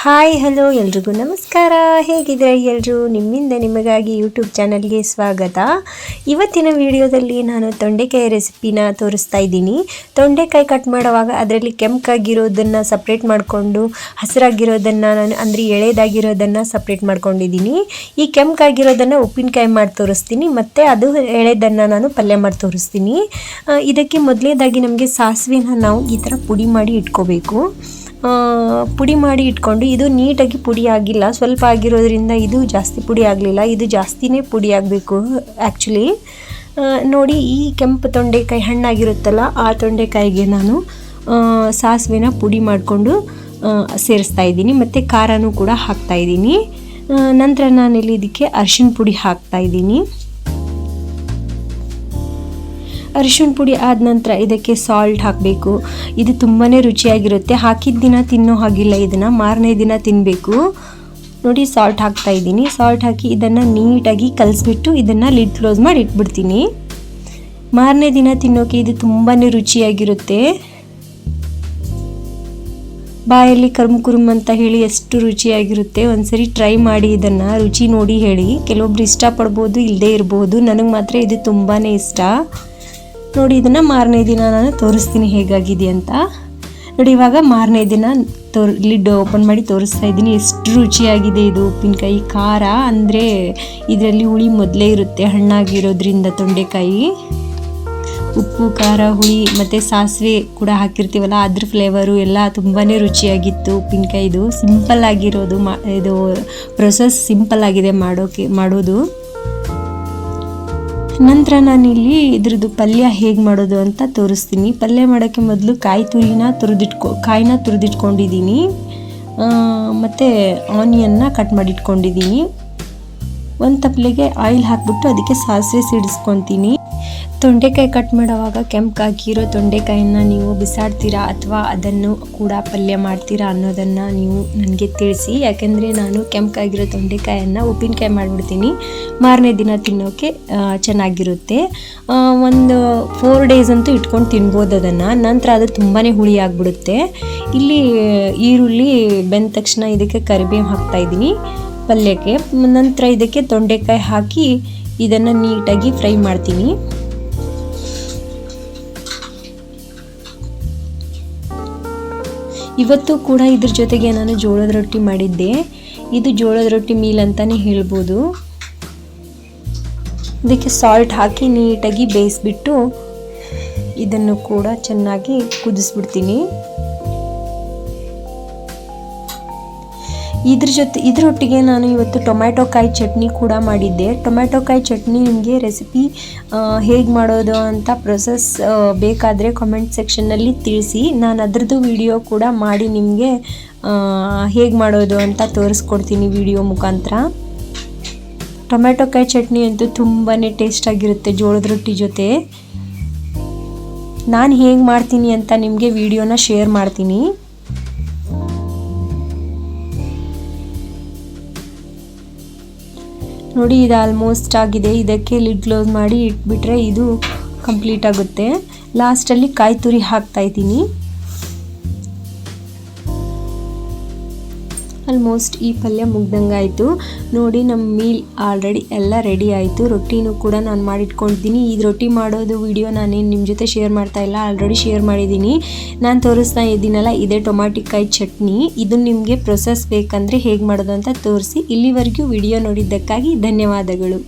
Hi, hello, ಎಲ್ರಿಗೂ ನಮಸ್ಕಾರ. ಹೇಗಿದ್ರೆ ಎಲ್ಲರೂ ನಿಮ್ಮಿಂದ ನಿಮಗಾಗಿ ಯೂಟ್ಯೂಬ್ ಚಾನಲ್ಗೆ ಸ್ವಾಗತ. ಇವತ್ತಿನ ವಿಡಿಯೋದಲ್ಲಿ ನಾನು ತೊಂಡೆಕಾಯಿ ರೆಸಿಪಿನ ತೋರಿಸ್ತಾ ಇದ್ದೀನಿ. ತೊಂಡೆಕಾಯಿ ಕಟ್ ಮಾಡುವಾಗ ಅದರಲ್ಲಿ ಕೆಂಪಾಗಿರೋದನ್ನು ಸಪ್ರೇಟ್ ಮಾಡಿಕೊಂಡು, ಹಸಿರಾಗಿರೋದನ್ನು ನಾನು ಅಂದರೆ ಎಳೆದಾಗಿರೋದನ್ನು ಸಪ್ರೇಟ್ ಮಾಡ್ಕೊಂಡಿದ್ದೀನಿ. ಈ ಕೆಂಪಾಗಿರೋದನ್ನು ಉಪ್ಪಿನಕಾಯಿ ಮಾಡಿ ತೋರಿಸ್ತೀನಿ, ಮತ್ತು ಅದು ಎಳೆದನ್ನು ನಾನು ಪಲ್ಯ ಮಾಡಿ ತೋರಿಸ್ತೀನಿ. ಇದಕ್ಕೆ ಮೊದಲೇದಾಗಿ ನಮಗೆ ಸಾಸಿವೆನ ನಾವು ಈ ಥರ ಪುಡಿ ಮಾಡಿ ಇಟ್ಕೋಬೇಕು. ಪುಡಿ ಮಾಡಿ ಇಟ್ಕೊಂಡು ಇದು ನೀಟಾಗಿ ಪುಡಿ ಆಗಿಲ್ಲ. ಸ್ವಲ್ಪ ಆಗಿರೋದ್ರಿಂದ ಇದು ಜಾಸ್ತಿ ಪುಡಿ ಆಗಲಿಲ್ಲ. ಇದು ಜಾಸ್ತಿನೇ ಪುಡಿ ಆಗಬೇಕು ಆ್ಯಕ್ಚುಲಿ ನೋಡಿ, ಈ ಕೆಂಪು ತೊಂಡೆಕಾಯಿ ಹಣ್ಣಾಗಿರುತ್ತಲ್ಲ, ಆ ತೊಂಡೆಕಾಯಿಗೆ ನಾನು ಸಾಸಿವೆನ ಪುಡಿ ಮಾಡಿಕೊಂಡು ಸೇರಿಸ್ತಾ ಇದ್ದೀನಿ. ಮತ್ತು ಖಾರನೂ ಕೂಡ ಹಾಕ್ತಾ ಇದ್ದೀನಿ. ನಂತರ ನಾನಿಲ್ಲಿ ಇದಕ್ಕೆ ಅರ್ಶಿನ ಪುಡಿ ಹಾಕ್ತಾ ಇದ್ದೀನಿ. ಅರಿಶಿಣ ಪುಡಿ ಆದ ನಂತರ ಇದಕ್ಕೆ ಸಾಲ್ಟ್ ಹಾಕಬೇಕು. ಇದು ತುಂಬಾ ರುಚಿಯಾಗಿರುತ್ತೆ. ಹಾಕಿದ ದಿನ ತಿನ್ನೋ ಹಾಗಿಲ್ಲ ಇದನ್ನು. ಮಾರನೇ ದಿನ ತಿನ್ನಬೇಕು ನೋಡಿ ಸಾಲ್ಟ್ ಹಾಕ್ತಾ ಇದ್ದೀನಿ. ಸಾಲ್ಟ್ ಹಾಕಿ ಇದನ್ನು ನೀಟಾಗಿ ಕಲಿಸ್ಬಿಟ್ಟು ಇದನ್ನು ಲಿಡ್ ಕ್ಲೋಸ್ ಮಾಡಿ ಇಟ್ಬಿಡ್ತೀನಿ. ಮಾರನೇ ದಿನ ತಿನ್ನೋಕೆ ಇದು ತುಂಬಾ ರುಚಿಯಾಗಿರುತ್ತೆ. ಬಾಯಲ್ಲಿ ಕರ್ಮ್ ಕುರುಮ್ ಅಂತ ಹೇಳಿ ಎಷ್ಟು ರುಚಿಯಾಗಿರುತ್ತೆ. ಒಂದ್ಸರಿ ಟ್ರೈ ಮಾಡಿ ಇದನ್ನು. ರುಚಿ ನೋಡಿ ಹೇಳಿ. ಕೆಲವೊಬ್ರು ಇಷ್ಟಪಡ್ಬೋದು ಇಲ್ಲದೇ ಇರ್ಬೋದು. ನನಗೆ ಮಾತ್ರ ಇದು ತುಂಬಾ ಇಷ್ಟ. ನೋಡಿ, ಇದನ್ನು ಮಾರನೇ ದಿನ ನಾನು ತೋರಿಸ್ತೀನಿ ಹೇಗಾಗಿದೆ ಅಂತ. ನೋಡಿ, ಇವಾಗ ಮಾರನೇ ದಿನ ತೋರ್, ಲಿಡ್ ಓಪನ್ ಮಾಡಿ ತೋರಿಸ್ತಾ ಇದ್ದೀನಿ. ಎಷ್ಟು ರುಚಿಯಾಗಿದೆ ಇದು ಉಪ್ಪಿನಕಾಯಿ. ಖಾರ ಅಂದರೆ ಇದರಲ್ಲಿ ಹುಳಿ ಮೊದಲೇ ಇರುತ್ತೆ, ಹಣ್ಣಾಗಿರೋದ್ರಿಂದ ತೊಂಡೆಕಾಯಿ. ಉಪ್ಪು, ಖಾರ, ಹುಳಿ ಮತ್ತು ಸಾಸಿವೆ ಕೂಡ ಹಾಕಿರ್ತೀವಲ್ಲ, ಅದ್ರ ಫ್ಲೇವರು ಎಲ್ಲ ತುಂಬಾ ರುಚಿಯಾಗಿತ್ತು ಉಪ್ಪಿನಕಾಯಿದು. ಸಿಂಪಲ್ ಆಗಿರೋದು ಮಾ, ಇದು ಪ್ರೊಸೆಸ್ ಸಿಂಪಲ್ ಆಗಿದೆ ಮಾಡೋಕೆ, ಮಾಡೋದು. ನಂತರ ನಾನಿಲ್ಲಿ ಇದ್ರದ್ದು ಪಲ್ಯ ಹೇಗೆ ಮಾಡೋದು ಅಂತ ತೋರಿಸ್ತೀನಿ. ಪಲ್ಯ ಮಾಡೋಕ್ಕೆ ಮೊದಲು ಕಾಯಿ ತುರಿನ ತುರಿದಿಟ್ಕೊ, ಕಾಯಿನ ತುರಿದಿಟ್ಕೊಂಡಿದ್ದೀನಿ. ಮತ್ತು ಆನಿಯನ್ನ ಕಟ್ ಮಾಡಿಟ್ಕೊಂಡಿದ್ದೀನಿ. ಒಂದು ತಪ್ಪಲೆಗೆ ಆಯಿಲ್ ಹಾಕ್ಬಿಟ್ಟು ಅದಕ್ಕೆ ಸಾಸಿವೆ ಸಿಡಿಸ್ಕೊತೀನಿ. ತೊಂಡೆಕಾಯಿ ಕಟ್ ಮಾಡುವಾಗ ಕೆಂಪಾಗಿರೋ ತೊಂಡೆಕಾಯಿನ ನೀವು ಬಿಸಾಡ್ತೀರಾ ಅಥವಾ ಅದನ್ನು ಕೂಡ ಪಲ್ಯ ಮಾಡ್ತೀರಾ ಅನ್ನೋದನ್ನು ನೀವು ನನಗೆ ತಿಳಿಸಿ. ಯಾಕೆಂದರೆ ನಾನು ಕೆಂಪಾಗಿರೋ ತೊಂಡೆಕಾಯನ್ನು ಉಪ್ಪಿನಕಾಯಿ ಮಾಡಿಬಿಡ್ತೀನಿ. ಮಾರನೇ ದಿನ ತಿನ್ನೋಕ್ಕೆ ಚೆನ್ನಾಗಿರುತ್ತೆ. ಒಂದು ಫೋರ್ ಡೇಸ್ ಅಂತೂ ಇಟ್ಕೊಂಡು ತಿನ್ಬೋದು ಅದನ್ನು. ನಂತರ ಅದು ತುಂಬಾ ಹುಳಿ ಆಗಿಬಿಡುತ್ತೆ. ಇಲ್ಲಿ ಈರುಳ್ಳಿ ಬೆಂದ ತಕ್ಷಣ ಇದಕ್ಕೆ ಕರಿಬೇವು ಹಾಕ್ತಾಯಿದ್ದೀನಿ ಪಲ್ಯಕ್ಕೆ. ನಂತರ ಇದಕ್ಕೆ ತೊಂಡೆಕಾಯಿ ಹಾಕಿ ಇದನ್ನು ನೀಟಾಗಿ ಫ್ರೈ ಮಾಡ್ತೀನಿ. ಇವತ್ತು ಕೂಡ ಇದ್ರ ಜೊತೆಗೆ ನಾನು ಜೋಳದ ರೊಟ್ಟಿ ಮಾಡಿದ್ದೆ. ಇದು ಜೋಳದ ರೊಟ್ಟಿ ಮೀಲ್ ಅಂತಲೇ ಹೇಳ್ಬೋದು. ಇದಕ್ಕೆ ಸಾಲ್ಟ್ ಹಾಕಿ ನೀಟಾಗಿ ಬೇಯಿಸ್ಬಿಟ್ಟು ಇದನ್ನು ಕೂಡ ಚೆನ್ನಾಗಿ ಕುದಿಸ್ಬಿಡ್ತೀನಿ. ಇದ್ರ ಜೊತೆ ಇದರೊಟ್ಟಿಗೆ ನಾನು ಇವತ್ತು ಟೊಮ್ಯಾಟೊ ಕಾಯಿ ಚಟ್ನಿ ಕೂಡ ಮಾಡಿದ್ದೆ. ಟೊಮ್ಯಾಟೊ ಕಾಯಿ ಚಟ್ನಿ ನಿಮಗೆ ರೆಸಿಪಿ ಹೇಗೆ ಮಾಡೋದು ಅಂತ ಪ್ರೊಸೆಸ್ ಬೇಕಾದರೆ ಕಾಮೆಂಟ್ ಸೆಕ್ಷನ್ನಲ್ಲಿ ತಿಳಿಸಿ. ನಾನು ಅದರದ್ದು ವಿಡಿಯೋ ಕೂಡ ಮಾಡಿ ನಿಮಗೆ ಹೇಗೆ ಮಾಡೋದು ಅಂತ ತೋರಿಸ್ಕೊಡ್ತೀನಿ ವಿಡಿಯೋ ಮುಖಾಂತರ. ಟೊಮ್ಯಾಟೊ ಕಾಯಿ ಚಟ್ನಿ ಅಂತೂ ತುಂಬಾ ಟೇಸ್ಟಾಗಿರುತ್ತೆ ಜೋಳದ ರೊಟ್ಟಿ ಜೊತೆ. ನಾನು ಹೇಗೆ ಮಾಡ್ತೀನಿ ಅಂತ ನಿಮಗೆ ವಿಡಿಯೋನ ಶೇರ್ ಮಾಡ್ತೀನಿ. ನೋಡಿ, ಇದು ಆಲ್ಮೋಸ್ಟ್ ಆಗಿದೆ. ಇದಕ್ಕೆ ಲಿಡ್ ಕ್ಲೋಸ್ ಮಾಡಿ ಇಟ್ಬಿಟ್ರೆ ಇದು ಕಂಪ್ಲೀಟ್ ಆಗುತ್ತೆ. ಲಾಸ್ಟಲ್ಲಿ ಕಾಯಿ ತುರಿ ಹಾಕ್ತಾ ಇದ್ದೀನಿ. ಆಲ್ಮೋಸ್ಟ್ ಈ ಪಲ್ಯ ಮುಗ್ದಂಗಾಯಿತು ನೋಡಿ ನಮ್ಮ ಮೀಲ್ ಆಲ್ರೆಡಿ ಎಲ್ಲ ರೆಡಿ ಆಯಿತು. ರೊಟ್ಟಿನೂ ಕೂಡ ನಾನು ಮಾಡಿಟ್ಕೊಂಡಿದ್ದೀನಿ. ಇದು ರೊಟ್ಟಿ ಮಾಡೋದು ವಿಡಿಯೋ ನಾನೇನು ನಿಮ್ಮ ಜೊತೆ ಶೇರ್ ಮಾಡ್ತಾ ಇಲ್ಲ ಆಲ್ರೆಡಿ ಶೇರ್ ಮಾಡಿದ್ದೀನಿ. ನಾನು ತೋರಿಸ್ತಾ ಇದ್ದೀನಲ್ಲ, ಇದೇ ಟೊಮಾಟಿಕಾಯಿ ಚಟ್ನಿ. ಇದು ನಿಮಗೆ ಪ್ರೊಸೆಸ್ ಬೇಕಂದರೆ ಹೇಗೆ ಮಾಡೋದು ಅಂತ ತೋರಿಸಿ. ಇಲ್ಲಿವರೆಗೂ ವಿಡಿಯೋ ನೋಡಿದ್ದಕ್ಕಾಗಿ ಧನ್ಯವಾದಗಳು.